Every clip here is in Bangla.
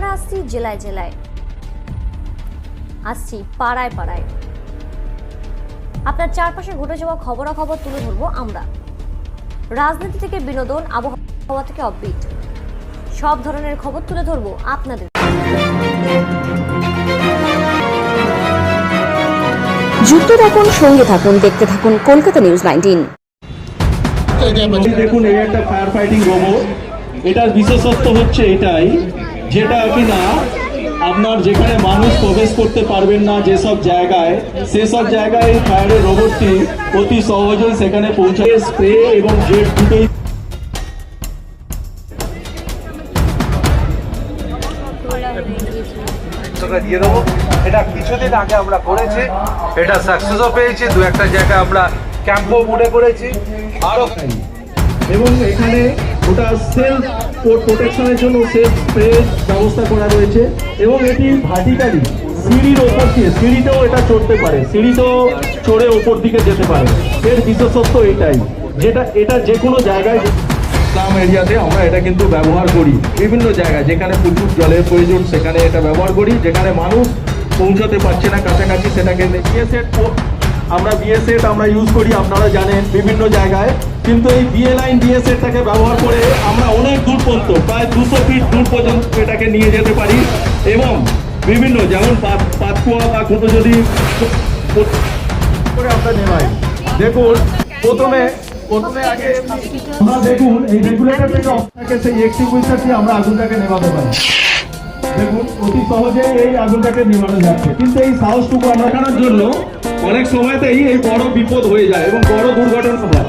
আমরা আসছি জেলায় জেলায়। আসছি পাড়ায় পাড়ায়। আপনার চারপাশে ঘটে যাওয়া খবরাখবর তুলে ধরবো আমরা। রাজনীতি থেকে বিনোদন, আবহাওয়া থেকে অববিট সব ধরনের খবর তুলে ধরবো আপনাদের। যুক্ত থাকুন, সঙ্গে থাকুন, দেখতে থাকুন কলকাতা নিউজ নাইনটিন দেখুন, এই একটা ফায়ার ফাইটিং রোবট এটার বিশেষত্ব হচ্ছে এটাই যেটা কিনা আপনার যেখানে মানুষ প্রবেশ করতে পারবেন না যেসব জায়গায় সেসব জায়গায় এই ফায়ারের রোবটটি অতি সহজেই সেখানে পৌঁছায়। স্প্রে এবং জেট দুটোই দিয়ে দেবো। এটা কিছুদিন আগে আমরা করেছি এটা সাকসেসও পেয়েছি দু একটা জায়গায় আমরা ক্যাম্পও করেছি। আরও এবং এখানে ওটা সেলফ প্রোটেকশনের জন্য সেলফ স্প্রে ব্যবস্থা করা রয়েছে। এবং এটি ভার্টিক্যালি সিঁড়ির ওপর দিয়ে, সিঁড়িতেও এটা চড়তে পারে, সিঁড়িতেও চড়ে ওপর দিকে যেতে পারে। এর বিশেষত্ব এটাই, যেটা, এটা যে কোনো জায়গায় গ্রাম এরিয়াতে আমরা এটা কিন্তু ব্যবহার করি। বিভিন্ন জায়গায়, যেখানে প্রচুর জলের প্রয়োজন, সেখানে এটা ব্যবহার করি। যেখানে মানুষ পৌঁছাতে পারছে না, কাছাকাছি সেটাকে সেট আমরা সেট আমরা ইউজ করি, আপনারা জানেন, বিভিন্ন জায়গায়। কিন্তু এই বিয়ে লাইন বিয়ে ব্যবহার করে আমরা অনেক দূর পর্যন্ত প্রায় দুশো ফিট দূর পর্যন্ত এটাকে নিয়ে যেতে পারি। এবং বিভিন্ন যেমন পাত পাতকুয়া বা কোনো যদি করে আমরা নেওয়াই দেখুন প্রথমে প্রথমে আগে আমরা দেখুন এই রেগুলেটর থেকে থাকে সেই এক্সটিংগুইশার দিয়ে আমরা আগুনটাকে নেভাতে পারি। দেখুন অতি সহজে এই আগুনটাকে নেভানো যাচ্ছে। কিন্তু এই সাহসটুকু আমরা জন্য অনেক সময়তেই এই বড় বিপদ হয়ে যায় এবং বড় দুর্ঘটনা হয়।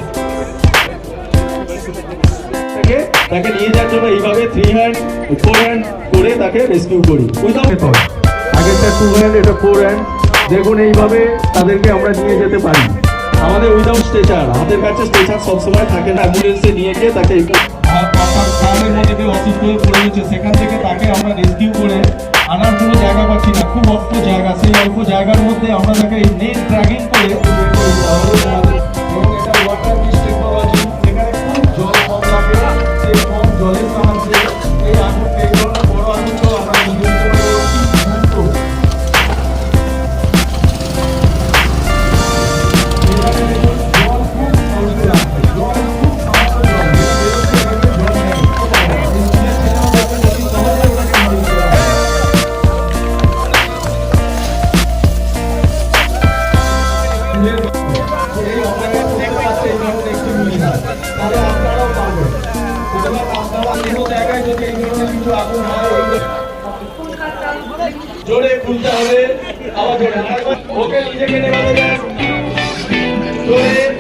তাকে নিয়ে যাওয়ার জন্য এইভাবে থ্রি হ্যান্ড ফোর হ্যান্ড করে তাকে রেস্কিউ করি। উইদাউট আগেরটা টু হ্যান্ড এটা ফোর হ্যান্ড দেখুন এইভাবে তাদেরকে আমরা নিয়ে যেতে পারি। আমাদের উইদাউট স্ট্রেচার আমাদের কাছে স্ট্রেচার সবসময় থাকে না। অ্যাম্বুলেন্সে নিয়ে গিয়ে তাকে গ্রামের মধ্যে কেউ অসুস্থ হয়ে পড়ে গেছে সেখান থেকে তাকে আমরা রেস্কিউ করে আনার কোনো জায়গা পাচ্ছি না খুব অল্প জায়গা। সেই অল্প জায়গার মধ্যে আমরা তাকে নেট ড্রাগিং করে জোরে খুলতে হবে। জোরে ওকে নিজেকে নেওয়া জোরে।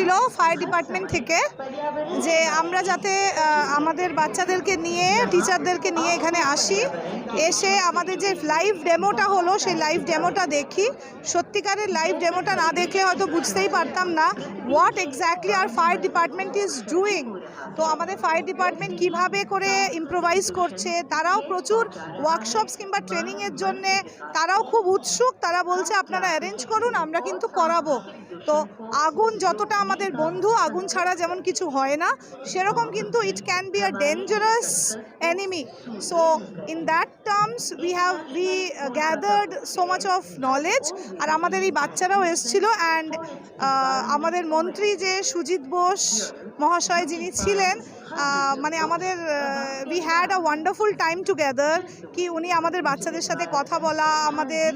এসেছিল ফায়ার ডিপার্টমেন্ট থেকে যে আমরা যাতে আমাদের বাচ্চাদেরকে নিয়ে, টিচারদেরকে নিয়ে এখানে আসি। এসে আমাদের যে লাইভ ডেমোটা হলো, সেই লাইভ ডেমোটা দেখি। সত্যিকারের লাইভ ডেমোটা না দেখলে হয়তো বুঝতেই পারতাম না what exactly are fire department is doing তো আমাদের ফায়ার ডিপার্টমেন্ট কীভাবে করে ইম্প্রোভাইজ করছে তারাও প্রচুর ওয়ার্কশপস কিংবা ট্রেনিংয়ের জন্যে তারাও খুব উৎসুক তারা বলছে আপনারা অ্যারেঞ্জ করুন আমরা কিন্তু করাবো। তো আগুন যতটা আমাদের বন্ধু আগুন ছাড়া যেমন কিছু হয় না সেরকম কিন্তু it can be a dangerous so in that terms we have we uh, gathered so much of knowledge আর আমাদের এই বাচ্চারাও এসেছিল অ্যান্ড আমাদের মন্ত্রী যে সুজিত বোস মহাশয় যিনি ছিলেন ছিলেন মানে আমাদের we had a wonderful time together কি উনি আমাদের বাচ্চাদের সাথে কথা বলা, আমাদের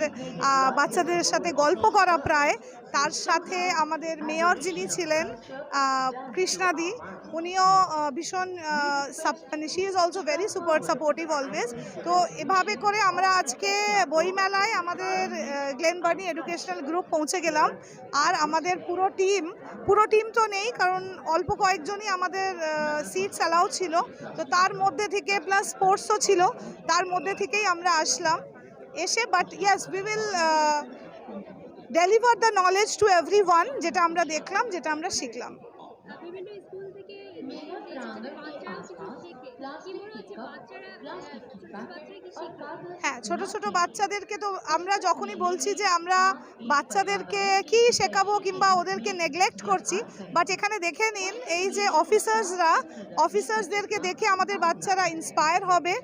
বাচ্চাদের সাথে গল্প করা প্রায়। তার সাথে আমাদের মেয়র যিনি ছিলেন কৃষ্ণাদি, উনিও ভীষণ মানে she is also very super supportive always তো এভাবে করে আমরা আজকে বইমেলায় আমাদের গ্লেনবার্নি এডুকেশনাল গ্রুপ পৌঁছে গেলাম। আর আমাদের পুরো টিম পুরো টিম তো নেই, কারণ অল্প কয়েকজনই আমাদের সিটস অ্যালাউ ছিল। তো তার মধ্যে থেকে প্লাস স্পোর্টসও ছিল। তার মধ্যে থেকেই আমরা আসলাম। এসে but yes we will deliver the knowledge to every যেটা আমরা দেখলাম, যেটা আমরা শিখলাম। বিভিন্ন স্কুল থেকে কি শিখবে হ্যাঁ ছোট ছোট বাচ্চাদেরকে তো আমরা যখনই বলছি যে আমরা বাচ্চাদেরকে কি শেখাবো কিংবা ওদেরকে নেগলেক্ট করছি বাট এখানে দেখে নিন এই যে অফিসার্সরা অফিসার্সদেরকে দেখে আমাদের বাচ্চারা ইন্সপায়ার হবে।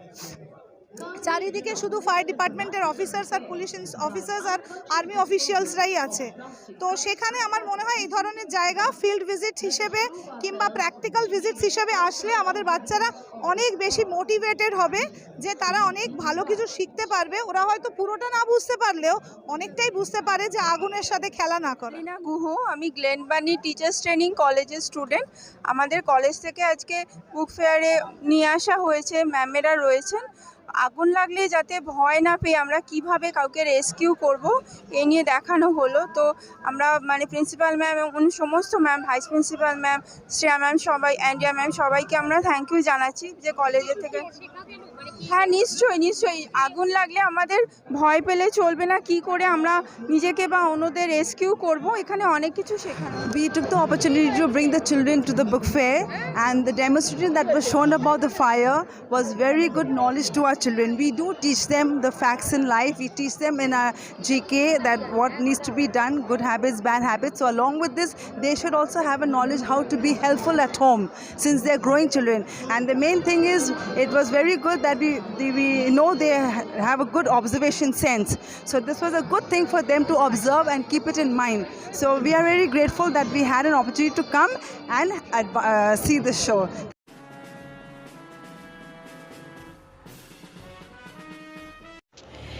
চারিদিকে শুধু ফায়ার ডিপার্টমেন্টের অফিসার্স আর পুলিশ অফিসার্স আর আর্মি অফিসিয়ালসরাই আছে। তো সেখানে আমার মনে হয় এই ধরনের জায়গা ফিল্ড ভিজিট হিসেবে কিংবা প্র্যাকটিক্যাল ভিজিটস হিসেবে আসলে আমাদের বাচ্চারা অনেক বেশি মোটিভেটেড হবে যে তারা অনেক ভালো কিছু শিখতে পারবে। ওরা হয়তো পুরোটা না বুঝতে পারলেও অনেকটাই বুঝতে পারে যে আগুনের সাথে খেলা না করে। রিনা গুহ, আমি গ্লেনবানি টিচার্স ট্রেনিং কলেজের স্টুডেন্ট আমাদের কলেজ থেকে আজকে বুক ফেয়ারে নিয়ে আসা হয়েছে ম্যামেরা রয়েছেন। আগুন লাগলে যাতে ভয় না পেয়ে আমরা কীভাবে কাউকে রেস্কিউ করব এই নিয়ে দেখানো হলো। তো আমরা মানে প্রিন্সিপাল ম্যাম এবং সমস্ত ma'am vice principal ma'am Shreya ma'am সবাই অ্যান্ডিয়া ম্যাম সবাইকে আমরা থ্যাংক ইউ জানাচ্ছি যে কলেজের থেকে হ্যাঁ নিশ্চয়ই নিশ্চয়ই। আগুন লাগলে আমাদের ভয় পেলে চলবে না। কি করে আমরা নিজেকে বা অন্যদের রেস্কিউ করব? এখানে অনেক কিছু শেখানো। We took the opportunity to bring the children to the book fair, and the demonstration that was shown about the fire was very good knowledge to our children. We do teach them the facts in life. We teach them in our GK that what needs to be done, good habits, bad habits. So along with this, they should also have a knowledge how to be helpful at home since they're growing children. And the main thing is, it was very good that we we know they have a good observation sense. So this was a good thing for them to observe and keep it in mind. So we are very grateful that we had an opportunity to come and uh, see the show.